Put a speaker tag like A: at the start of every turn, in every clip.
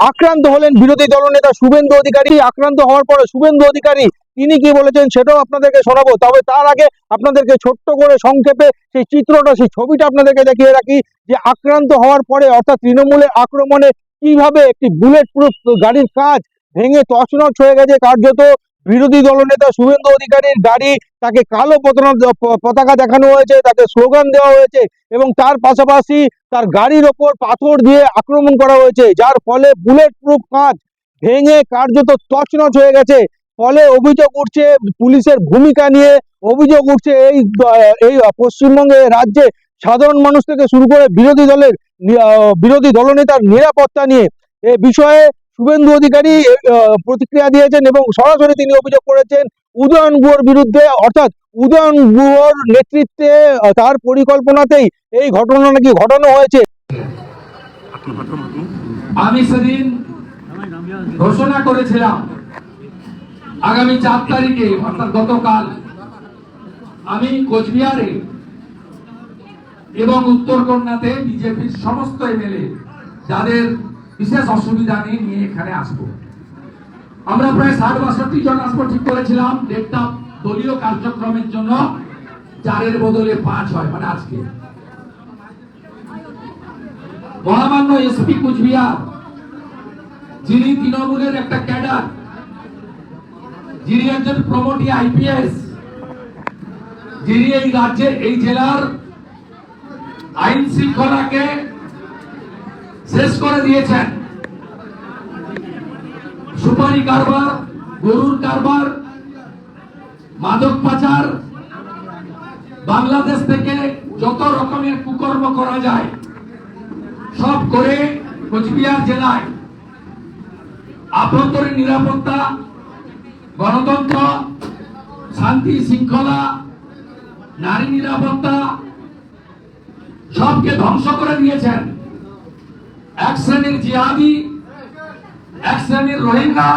A: আক্রান্ত হলেন বিরোধী দলনেতা শুভেন্দু অধিকারী। আক্রান্ত হওয়ার পরে শুভেন্দু অধিকারী, তিনি কি বলেছেন সেটাও আপনাদেরকে শোনাবো। তবে তার আগে আপনাদেরকে ছোট্ট করে সংক্ষেপে সেই চিত্রটা, সেই ছবিটা আপনাদেরকে দেখিয়ে রাখি যে আক্রান্ত হওয়ার পরে অর্থাৎ তৃণমূলের আক্রমণে কীভাবে একটি বুলেট প্রুফ গাড়ির কাজ ভেঙে তছনছ হয়ে গেছে কার্যত বিরোধী দলনেতা শুভেন্দু অধিকারীর গাড়ি, তাকে কালো পতাকা দেখানো হয়েছে, তাকে স্লোগান দেওয়া হয়েছে এবং তার পাশাপাশি তার গাড়ির ওপর পাথর দিয়ে আক্রমণ করা হয়েছে, যার ফলে বুলেট প্রুফ কাঁচ ভেঙে কার্যত তছনছ হয়ে গেছে। ফলে অভিযোগ উঠছে, পুলিশের ভূমিকা নিয়ে অভিযোগ উঠছে, এই এই পশ্চিমবঙ্গে রাজ্যে সাধারণ মানুষ থেকে শুরু করে বিরোধী দলের বিরোধী দলনেতার নিরাপত্তা নিয়ে। এ বিষয়ে শুভেন্দু অধিকারী প্রতিক্রিয়া দিয়েছেন এবং সরাসরি তিনি অভিযোগ করেছেন উদয়ন গুহর বিরুদ্ধে। অর্থাৎ উদয়ন গুহর নেতৃত্বে তার পরিকল্পনাতেই এই ঘটনা নাকি ঘটানো হয়েছে।
B: আমি সেদিন ঘোষণা করেছিলাম, আগামী চার তারিখে, অর্থাৎ গতকাল, আমি কোচবিহারে এবং উত্তরকন্যাতে বিজেপির সমস্ত এমএলএ, যাদের বিশেষ অসুবিধা নেই, নিয়ে এখানে আসব। আমরা প্রায় ষাট বাষট্টি জন আসব, ঠিক করেছিলাম ডেটটা দলীয় কার্যক্রমের জন্য চারের বদলে পাঁচ হয় মানে আজকে। মহামান্য এসপি কুচবিহার, যিনি তৃণমূলের একটা ক্যাডার, যিনি একজন প্রমোটি আইপিএস যিনি এই রাজ্যে এই জেলার আইন শৃঙ্খলাকে শেষ করে দিয়েছেন। সুপারি কারবার, গরুর কারবার, মাদক পাচার, বাংলাদেশ থেকে যত রকমের কুকর্ম করা যায়, সব করে কোচবিহার জেলায় আভ্যন্তরীণ নিরাপত্তা, গণতন্ত্র, শান্তি শৃঙ্খলা, নারী নিরাপত্তা, সবকে ধ্বংস করে দিয়েছেন। এক শ্রেণির জিহাদি এক শ্রেণির রোহিঙ্গা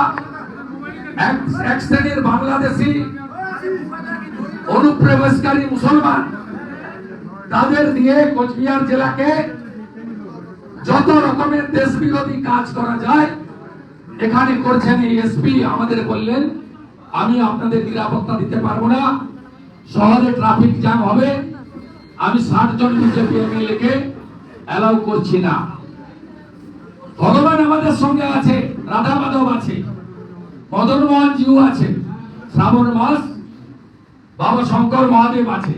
B: এক শ্রেণির বাংলাদেশি, অনুপ্রবেশকারী মুসলমান। তাদের দিয়ে কোচবিহার জেলাকে যত রকমের দেশ বিরোধী কাজ করা যায়, এখানে করছেন এসপি। আমাদের বললেন, আমি আপনাদের নিরাপত্তা দিতে পারব না, শহরে ট্রাফিক জ্যাম হবে, আমি ষাট জন বিজেপি এমএলএ কে অ্যালাউ করছি না। ভগবান আমাদের সঙ্গে আছে, রাধা মাধব আছে মদন মোহন জিউ আছে, শ্রাবণ মাস বাবা শঙ্কর মহাদেব আছে।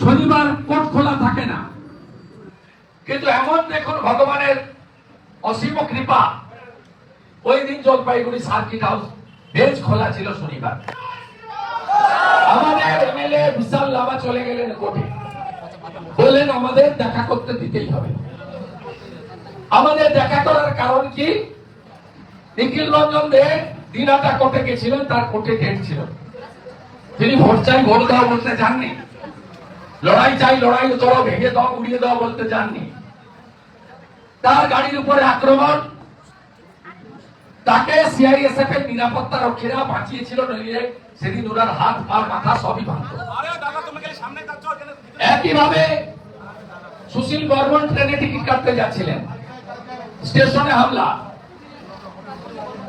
B: শনিবার কোর্ট খোলা থাকে না। কিন্তু এমন দেখুন ভগবানের অসীম কৃপা। ওই দিন জলপাইগুড়ি সার্কিট হাউস বেঞ্চ খোলা ছিল শনিবার। আমাদের এমএলএ বিশাল লাভা চলে গেলেন কোর্টে। বললেন, আমাদের দেখা করতে দিতেই হবে। আমাদের দেখা করার কারণ কি? নিখিল রঞ্জন দে দিনাটা কোর্টে গেছিলেন তার কোর্টে ডেট ছিল। তিনি ভোট চাই ভোট দাও বলতে চাননি। লড়াই চাই লড়াই চলো ভেঙে দাও উড়িয়ে দাও বলতে চাননি। তার গাড়ির উপরে আক্রমণ। তাকে সিআইএসএফ এর নিরাপত্তা রক্ষীরা বাঁচিয়েছিল নইলে সেদিন ওনার হাত পা মাথা সবই ভাঙত। একইভাবে সুশীল বর্মন ট্রেনে টিকিট কাটতে যাচ্ছিলেন। স্টেশনে হামলা।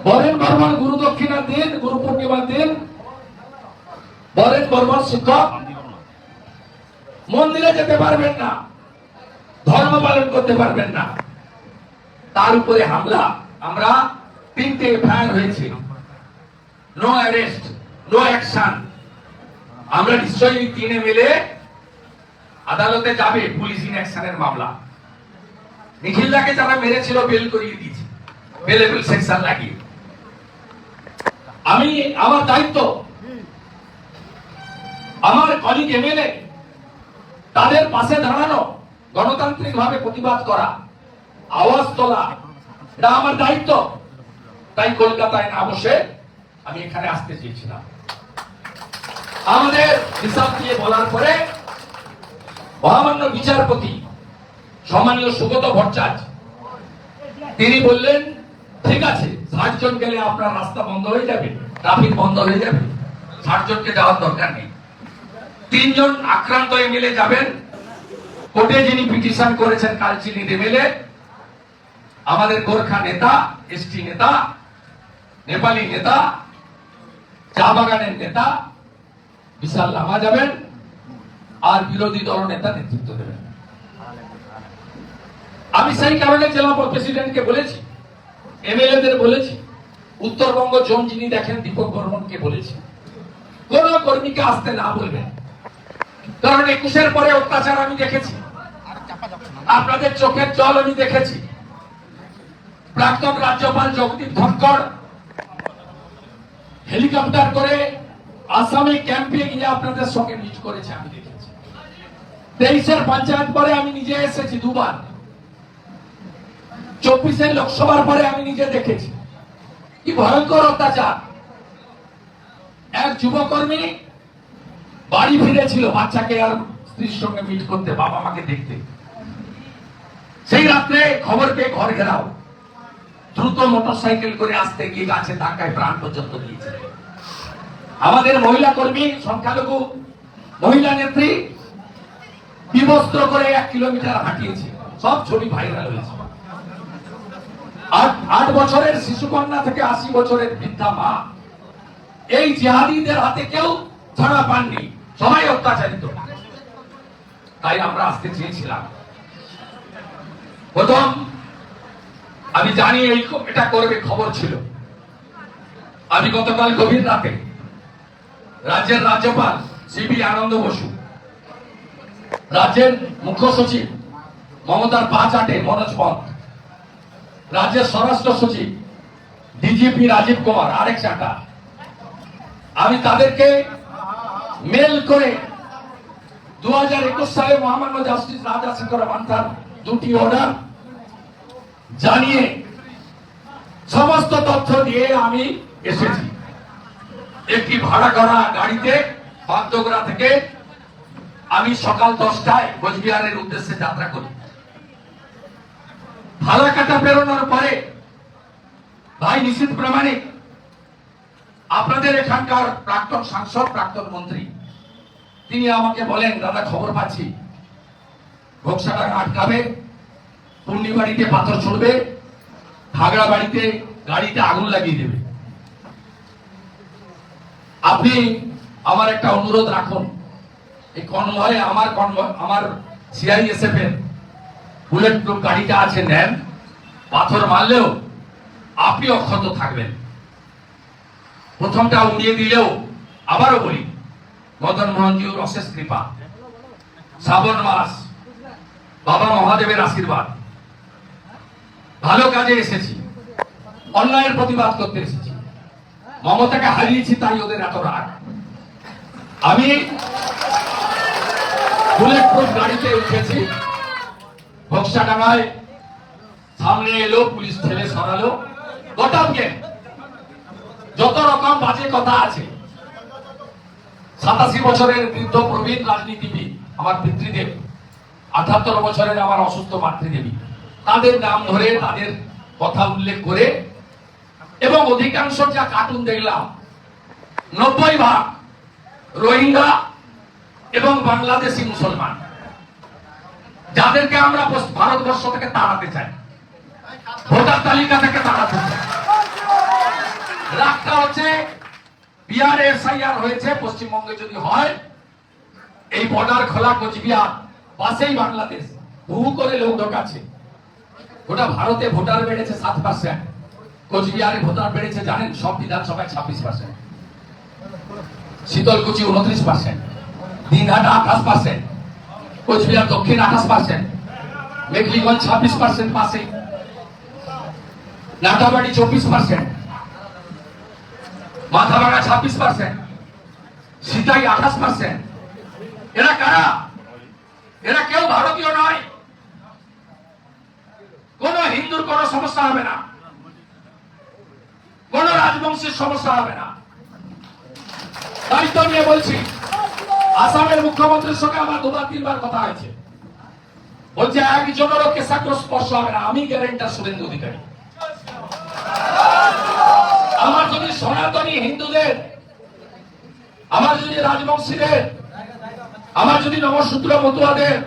B: বরেন বর্মন গুরু দক্ষিণার দিন, গুরু পূর্ণিমার দিন। বরেন বর্মন শিক্ষক। মন্দিরে যেতে পারবেন না। ধর্ম পালন করতে পারবেন না। তার উপরে হামলা। আমরা তিনটে এফআইআর হয়েছে। নো অ্যারেস্ট নো অ্যাকশন আমরা নিশ্চয়ই তিনে মিলে আদালতে যাবে পুলিশ ইন অ্যাকশনের মামলা। নিখিলদাকে যারা মেরেছিল, বেল করিয়ে দিয়েছে। বেলেবল সেকশন লাগিয়ে। আমি, আমার দায়িত্ব, আমার কলিগ এমএলএ তাদের পাশে দাঁড়ানো গণতান্ত্রিক ভাবে প্রতিবাদ করা, আওয়াজ তোলা, এটা আমার দায়িত্ব। তাই কলকাতায় না বসে আমি এখানে আসতে চেয়েছিলাম। আমাদের হিসাব দিয়ে বলার পরে মহামান্য বিচারপতি সম্মানীয় সুগত ভট্টাচার্য, তিনি বললেন, ঠিক আছে, ষাট জন গেলে আপনার রাস্তা বন্ধ হয়ে যাবে ট্রাফিক বন্ধ হয়ে যাবে, ষাট জনকে যাওয়ার দরকার নেই। তিনজন আক্রান্ত এমএলএ যাবেন। কোর্টে যিনি পিটিশন করেছেন কালচিনি এমএলএ আমাদের গোর্খা নেতা, এসটি নেতা, নেপালি নেতা, চা বাগানের নেতা, বিশাল লামা যাবেন, আর বিরোধী দল নেতা নেতৃত্ব দেবেন। আমি সেই কারণে জেলা প্রেসিডেন্টকে বলেছি, এমএলএদের বলেছি, উত্তরবঙ্গ জোন যিনি দেখেন, দীপক বর্মনকে বলেছি। কোন কর্মীকে আসতে না বলবেন। কারণ একুশের পরে অত্যাচার আমি দেখেছি। আপনাদের চোখের জল আমি দেখেছি। প্রাক্তন রাজ্যপাল জগদীপ ধনকর হেলিকপ্টার করে আসামে ক্যাম্পে গিয়ে আপনাদের সঙ্গে মিট করেছে, আমি দেখেছি। তেইশের পঞ্চায়েত পরে আমি নিজে এসেছি দুবার। চব্বিশের লোকসভার পরে আমি নিজে দেখেছি। কি ভয়ঙ্কর অত্যাচার। এক যুবকর্মী বাড়ি ফিরেছিল, বাচ্চাকে আর স্ত্রীর সঙ্গে মিট করতে, বাবা মাকে দেখতে। সেই রাত্রে খবর পেয়ে ঘর ঘেরাও দ্রুত মোটরসাইকেল করে আসতে গিয়ে গাছে ধাক্কায় প্রাণ পর্যন্ত দিয়েছে। আমাদের মহিলা কর্মী, সংখ্যালঘু, মহিলা নেত্রী, বিবস্ত্র করে এক কিলোমিটার হাঁটিয়েছে। সব ছবি ভাইরাল হয়েছে। আট থেকে আশি বছরের বৃদ্ধা মা। এই জিহাদিদের হাতে কেউ পাননি। সবাই অত্যাচারিত। তাই আমরা আসতে চেয়েছিলাম। প্রথম, আমি জানি এই এটা করবে খবর ছিল। আমি গতকাল গভীর রাতে রাজ্যের রাজ্যপাল সিবি আনন্দ বসু, রাজ্যের মুখ্য সচিব মমতার পাঁচ আটে মনোজ পন্থ রাজ্যের স্বরাষ্ট্র সচিব ডিজিপি রাজীব কুমার, আরেক চাকা আমি তাদেরকে মেল করে দু হাজার একুশ সালে মহামান্য জাস্টিস রাজা শেখর মান্থার দুটি অর্ডার জানিয়ে সমস্ত তথ্য দিয়ে আমি এসেছি। একটি ভাড়া করা গাড়িতে বাগডোগরা থেকে আমি সকাল দশটায় কোচবিহারের উদ্দেশ্যে যাত্রা করি। ফালাকাটা বেরোনোর পরে, ভাই নিশ্চিত প্রামাণিক, আপনাদের এখানকার প্রাক্তন সাংসদ, প্রাক্তন মন্ত্রী, তিনি আমাকে বলেন, দাদা, খবর পাচ্ছি। ঘোকসাটা আটকাবে পূর্ণিবাড়িতে পাথর ছুড়বে খাগড়া বাড়িতে গাড়িতে আগুন লাগিয়ে দেবে। আপনি আমার একটা অনুরোধ রাখুন। এই কনভয়ে, আমার কনভয়, আমার সিআইএসএফ এর বুলেট প্রুফ গাড়িটা আছে, নেন। পাথর মারলেও আপনি অক্ষত থাকবেন। প্রথমটা উড়িয়ে দিলেও আবারও বলি, মদন মোহনজিউর অশেষ কৃপা। শ্রাবণ মাস, বাবা মহাদেবের আশীর্বাদ। ভালো কাজে এসেছি, অন্যায়ের প্রতিবাদ করতে এসেছি। মমতাকে হারিয়েছি তাই ওদের এত রাগ। আমি বুলেট প্রুফ গাড়িতে উঠেছি বক্সাডাঙ্গায় সামনে এলো, পুলিশ ঠেলে সরালো। যত রকম বাজে কথা আছে, সাতাশি বছরের বৃদ্ধ প্রবীণ রাজনীতিবিদ আমার পিতৃদেব, আঠাত্তর বছরের আমার অসুস্থ মাতৃদেবী, তাদের নাম ধরে, তাদের কথা উল্লেখ করে, এবং অধিকাংশ যা কার্টুন দেখলাম, নব্বই ভাগ রোহিঙ্গা এবং বাংলাদেশি মুসলমান। যাদেরকে আমরা ভারতবর্ষ থেকে তাড়াতে চাই, ভোটার তালিকা থেকে তাড়াতে চাই। রাগটা হচ্ছে, বিহারে এসআইআর হয়েছে, পশ্চিমবঙ্গে যদি হয়, এই বর্ডার খোলা কোচবিহার, পাশেই বাংলাদেশ হু করে লোক ঢোকাচ্ছে। গোটা ভারতে ভোটার বেড়েছে সাত পার্সেন্ট কোচবিহারে ভোটার বেড়েছে, জানেন, সব বিধানসভায় ছাব্বিশ পার্সেন্ট শীতলকুচি উনত্রিশ পার্সেন্ট দিনহাট আঠাশ পার্সেন্ট কোচবিহার দক্ষিণ আঠাশ পার্সেন্ট মেঘলিগঞ্জ ছাব্বিশ পার্সেন্ট পাশে, নাটাবাড়ি চব্বিশ পার্সেন্ট মাথাভাঙা ছাব্বিশ পার্সেন্ট সিতাই আঠাশ পার্সেন্ট এরা কারা? এরা কেউ ভারতীয় নয়। কোন হিন্দুর কোন সমস্যা হবে না। কোন রাজবংশের সমস্যা হবে না। দায়িত্ব নিয়ে বলছি আসামের মুখ্যমন্ত্রীর সঙ্গে আমার দুবার, তিনবার কথা হয়েছে। বলছে একজনেরও কেশাগ্র স্পর্শ হবে না, আমি গ্যারেন্টার শুভেন্দু অধিকারী। আমার যদি সনাতনী হিন্দুদের, আমার যদি রাজবংশীদের, আমার যদি নবসূত্র মতুয়াদের,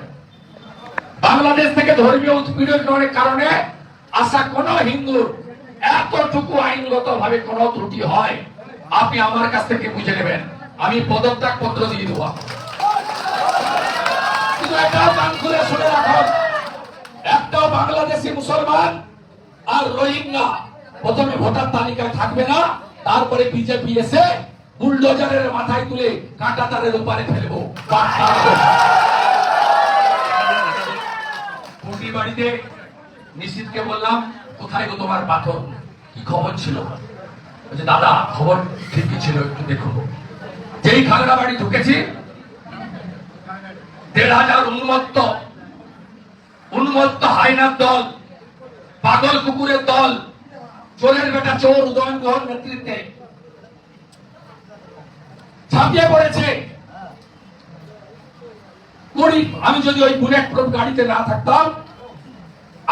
B: বাংলাদেশ থেকে ধর্মীয় উৎপীড়নের কারণে আশা কোন হিন্দুর এতটুকু আইনগত ভাবে কোন ত্রুটি হয়, আপনি আমার কাছ থেকে বুঝে নেবেন। আমি পদত্যাগ পত্র দিয়ে দেবো। একটাও বাংলাদেশি মুসলমান আর রোহিঙ্গা প্রথমে ভোটার তালিকায় থাকবে না, তারপরে বিজেপি এসে বুলডোজারের মাথায় তুলে কাঁটা তারের উপরে ফেলব পুটি বাড়িতে নিশ্চিতকে বললাম, কোথায় গো তোমার পাথর? কি খবর ছিল? দাদা, খবর ঠিকই ছিল, একটু দেখো। যেই খাগড়া বাড়ি ঢুকেছি, দেড় হাজার উন্মত্ত উন্মত্ত হাইনার দল, পাগল কুকুরের দল, চোরের বেটা চোর উদয়ন গ্রহণ নেতৃত্বে ঝাঁপিয়ে পড়েছে। গরিব আমি যদি ওই বুলেট প্রুফ গাড়িতে না থাকতাম,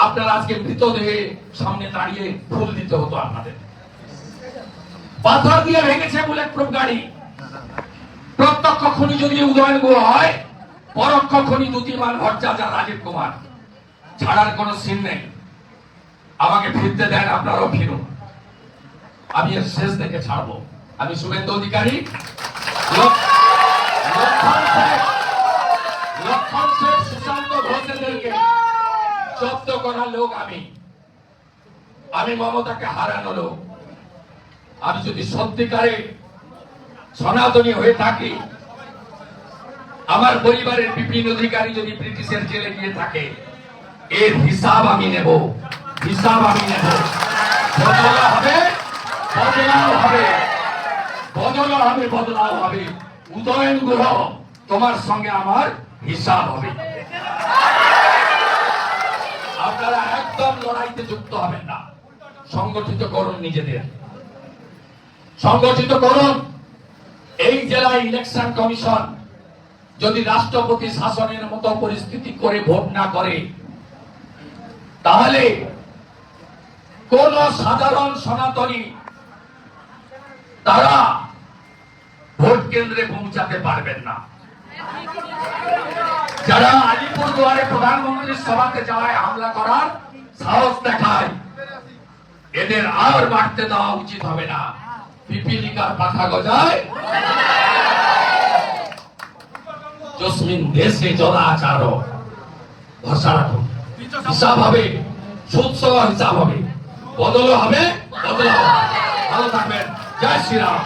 B: আপনারা আজকে মৃতদেহে সামনে দাঁড়িয়ে ফুল দিতে হতো আপনাদের। পাথর দিয়ে ভেঙেছে বুলেট প্রুফ গাড়ি। প্রত্যক্ষ খনি যদি উদয়ন গুহ হয়, পরোক্ষ খনি দুতিমান ভট্টাচার রাজীব কুমার। ছাড়ার কোনো সিন নেই। আমাকে ফিরতে দেন, আপনারাও ফিরুন। আমি এর শেষ থেকে ছাড়বো। আমি শুভেন্দু অধিকারী। জব্দ করার লোক আমি। আমি মমতাকে হারানো লোক। আমি যদি সত্যিকারে সনাতনী হয়ে থাকি আমার পরিবারের বিপিন অধিকারী যদি ব্রিটিশের জেলে গিয়ে থাকে, এর হিসাব আমি নেব। হিসাব আমি নেব। বদলা হবে, বদলাও হবে। বদলা হবে, বদলাও হবে। উদয়ন গ্রহ, তোমার সঙ্গে আমার হিসাব হবে। আপনারা একদম লড়াইতে যুক্ত হবেন না। সংগঠিত করুন নিজেদের। সংগঠিত করুন। এই জেলায় ইলেকশন কমিশন যদি রাষ্ট্রপতি শাসনের মতো পরিস্থিতি করে ভোট না করে, তাহলে কোন সাধারণ সনাতনী তারা ভোট কেন্দ্রে পৌঁছাতে পারবেন না। যারা আলিপুরদুয়ারে প্রধানমন্ত্রীর সভাতে যাওয়ায় হামলা করার সাহস দেখায়, এদের আর বাড়তে দেওয়া উচিত হবে না। পিপিলিকার পাখা গজায়। জসমিন দেশে জলাচার। ভরসা রাখুন হিসাব হবে সুৎসহ হিসাব হবে বদল হবে বদল হবে। ভালো থাকবেন। জয় শ্রীরাম।